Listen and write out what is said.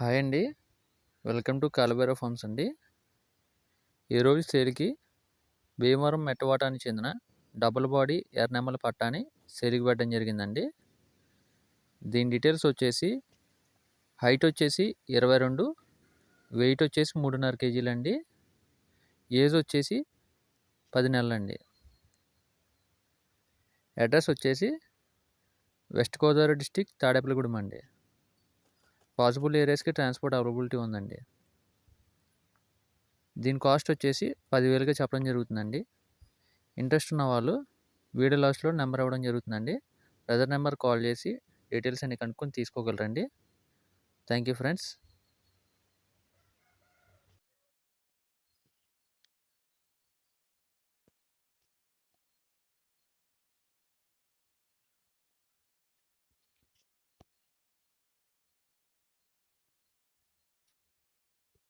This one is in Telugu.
హాయ్ అండి. వెల్కమ్ టు కాలబేరా ఫార్మ్స్ అండి. ఈరోజు సేల్కి భీమవరం మెట్టవాటానికి చెందిన డబుల్ బాడీ ఎర్రనెమ్మల పట్టాని సేల్కి పెట్టడం జరిగిందండి. దీని డీటెయిల్స్ వచ్చేసి హైట్ వచ్చేసి ఇరవై రెండు వెయిట్ వచ్చేసి మూడున్నర కేజీలు అండి ఏజ్ వచ్చేసి పది నెలలండి. అడ్రస్ వచ్చేసి వెస్ట్ గోదావరి డిస్టిక్ తాడేపల్లిగూడెం అండి. పాసిబుల్ ఏరియాస్కి ట్రాన్స్పోర్ట్ అవైలబిలిటీ ఉందండి. దీని కాస్ట్ వచ్చేసి పదివేలుగా చెప్పడం జరుగుతుందండి. ఇంట్రెస్ట్ ఉన్న వాళ్ళు వీడియో లాస్ట్లో నెంబర్ ఇవ్వడం జరుగుతుందండి. బ్రదర్ నెంబర్ కాల్ చేసి డీటెయిల్స్ అన్ని కనుక్కొని తీసుకోగలరండి. Thank you friends.